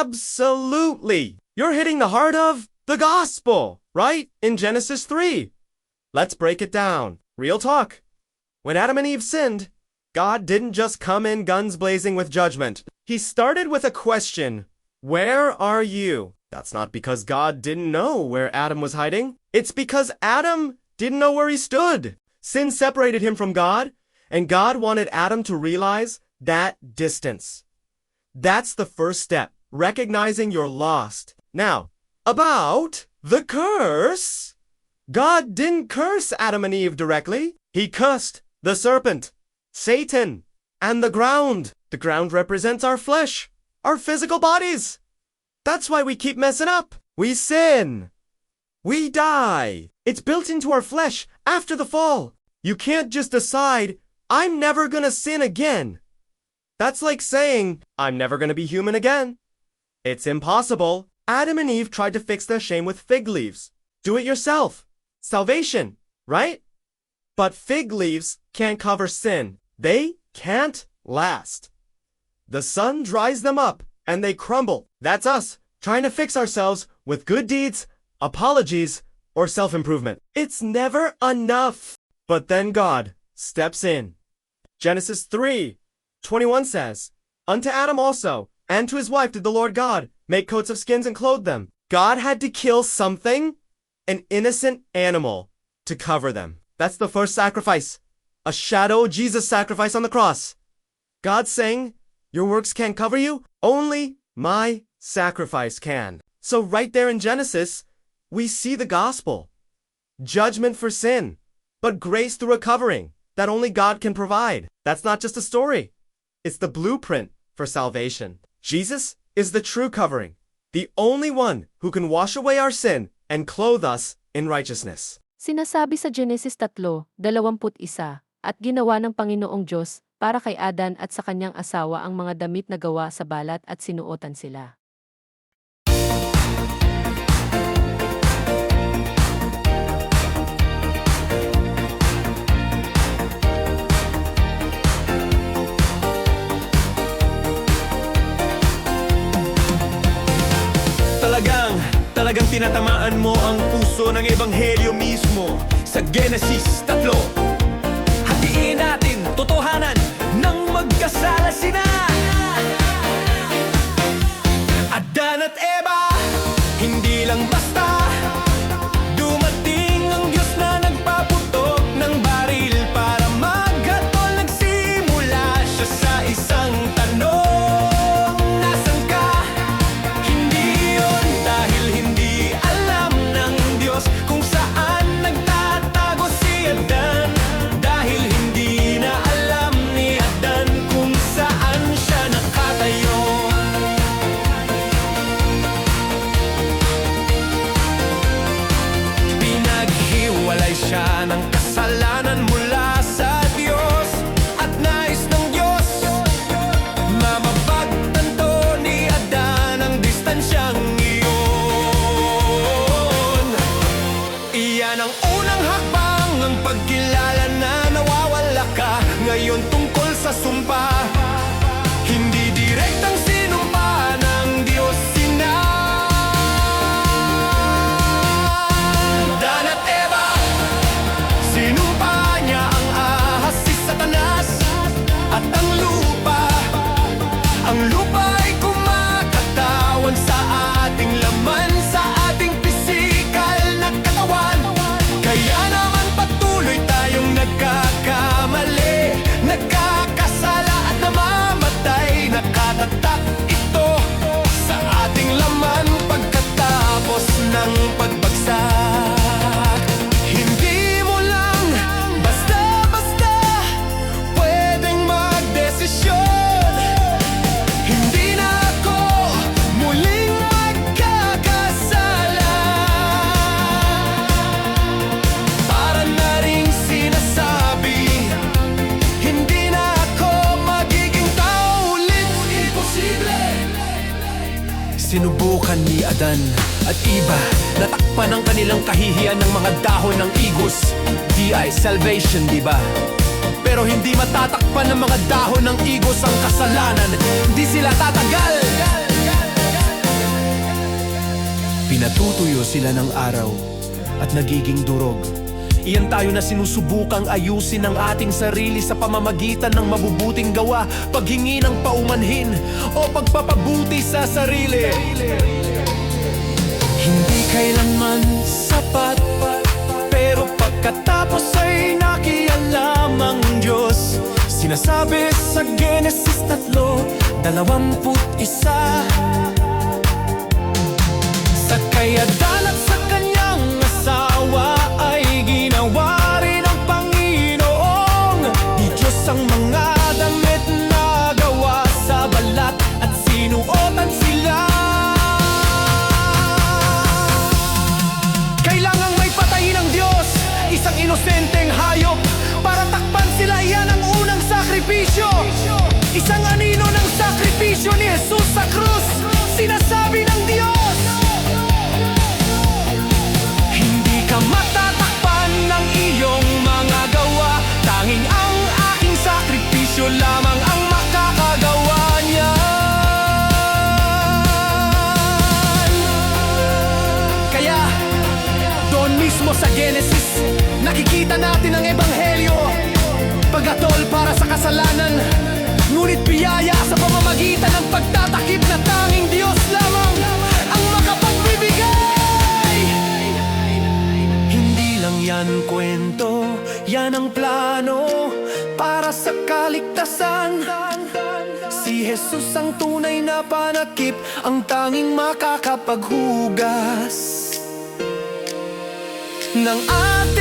Absolutely. You're hitting the heart of the gospel, right? In Genesis 3. Let's break it down. Real talk. When Adam and Eve sinned, God didn't just come in guns blazing with judgment. He started with a question Where are you? That's not because God didn't know where Adam was hiding. It's because Adam didn't know where he stood. Sin separated him from God, and God wanted Adam to realize that distance. That's the first step, recognizing you're lost. Now, about the curse. God didn't curse Adam and Eve directly. He cursed the serpent, Satan, and the ground. The ground represents our flesh, our physical bodies. That's why we keep messing up. We sin. We die. It's built into our flesh after the fall. You can't just decide, I'm never gonna sin again. That's like saying, I'm never gonna be human again. It's impossible. Adam and Eve tried to fix their shame with fig leaves. Do it yourself. Salvation, right? But fig leaves can't cover sin. They can't last. The sun dries them up and they crumble. That's us, trying to fix ourselves with good deeds, apologies, or self improvement. It's never enough. But then God steps in. Genesis 3 21 says, Unto Adam also, and to his wife did the Lord God make coats of skins and clothe them. God had to kill something, an innocent animal, to cover them. That's the first sacrifice. A shadow Jesus sacrifice on the cross. God saying, Your works can't cover you, only my sacrifice can. So, right there in Genesis, we see the gospel judgment for sin, but grace through a covering that only God can provide. That's not just a story, it's the blueprint for salvation. Jesus is the true covering, the only one who can wash away our sin and clothe us in righteousness. Sinasabi sa Genesis 3:21 at ginawa ng Panginoong Diyos para kay Adan at sa kanyang asawa ang mga damit na gawa sa balat at sinuotan sila. Tinatamaan mo ang puso ng ebanghelyo mismo. Sa Genesis 3 Hatiin natin totohanan ng magkasala sina Sinubukan ni Adan at iba. Natakpan ang kanilang kahihiyan ng mga dahon ng igus Di ay salvation, di ba? Pero hindi matatakpan ng mga dahon ng igos ang kasalanan. Hindi sila tatagal. Pinatutuyo sila ng araw at nagiging durog. Iyan tayo na sinusubukang ayusin ang ating sarili sa pamamagitan ng mabubuting gawa, paghingi ng paumanhin o pagpapabuti sa sarili. Hindi kailanman sapat, pero pagkatapos ay nakialam ang Diyos. Sinasabi sa Genesis 3, 21 Sa kayadan Ipinakita natin ang ebanghelyo. Pagatol para sa kasalanan. Ngunit biyaya sa pamamagitan ng pagtatakip na tanging Diyos lamang Ang makapagbibigay. Hindi lang yan kwento Yan ang plano Para sa kaligtasan. Si Jesus ang tunay na panakip Ang tanging makakapaghugas ng ating